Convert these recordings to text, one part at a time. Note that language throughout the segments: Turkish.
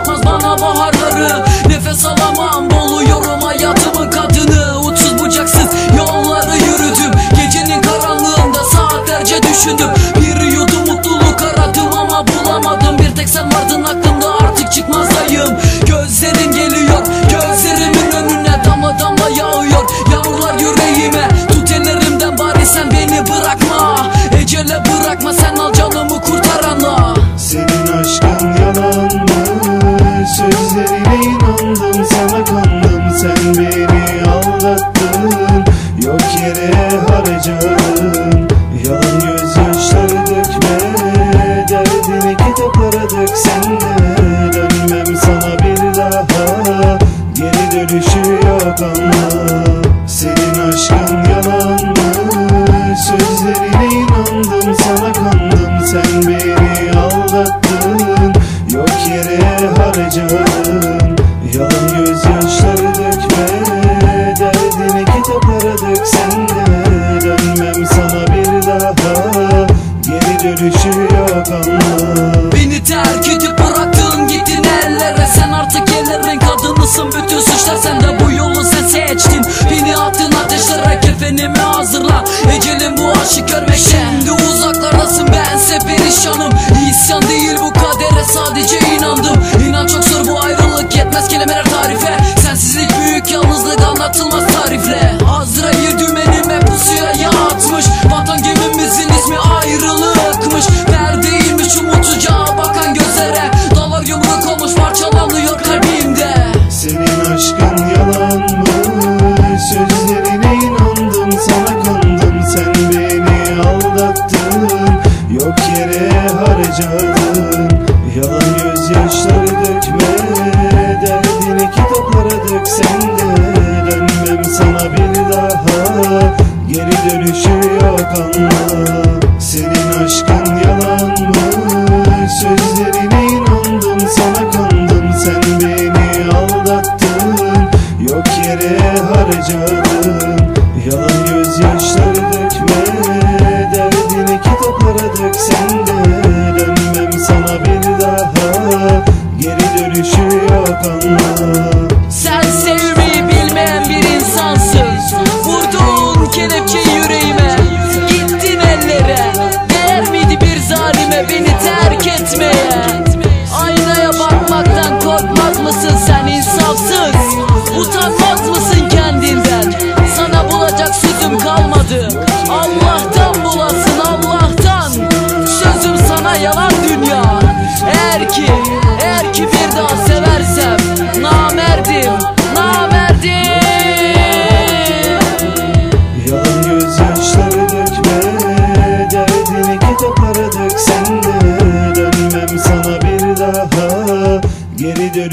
anlatmaz bana baharları Nefes alamam. Boluyorum hayatımın kadını. Uçsuz bucaksız yolları yürüdüm. Gecenin karanlığında saatlerce düşündüm. yalanla Senin aşkın yalan? Sözlerine inandım sana kandım. Sen beni aldattın. Yok yere harcadın. Yalan gözyaşları dökme Derdini kitaplara dök sen de Dönmem sana bir daha. Geri dönüşü yok ama. Beni terk edip bıraktın gittin ellere. Sen artık gelirin suçlusun bütün suçlar sende? Bu yolu sen seçtin Beni attın ateşlere kefenimi hazırla. Ecelin bu aşı görmek. Şimdi uzaklardasın bense perişanım. yaşayacağım Yalan gözyaşları dökme Derdini kitaplara dök sen de Dönmem sana bir daha. Geri dönüşü yok anla Senin aşkın Bhagavan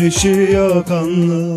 ateşi yakanlar.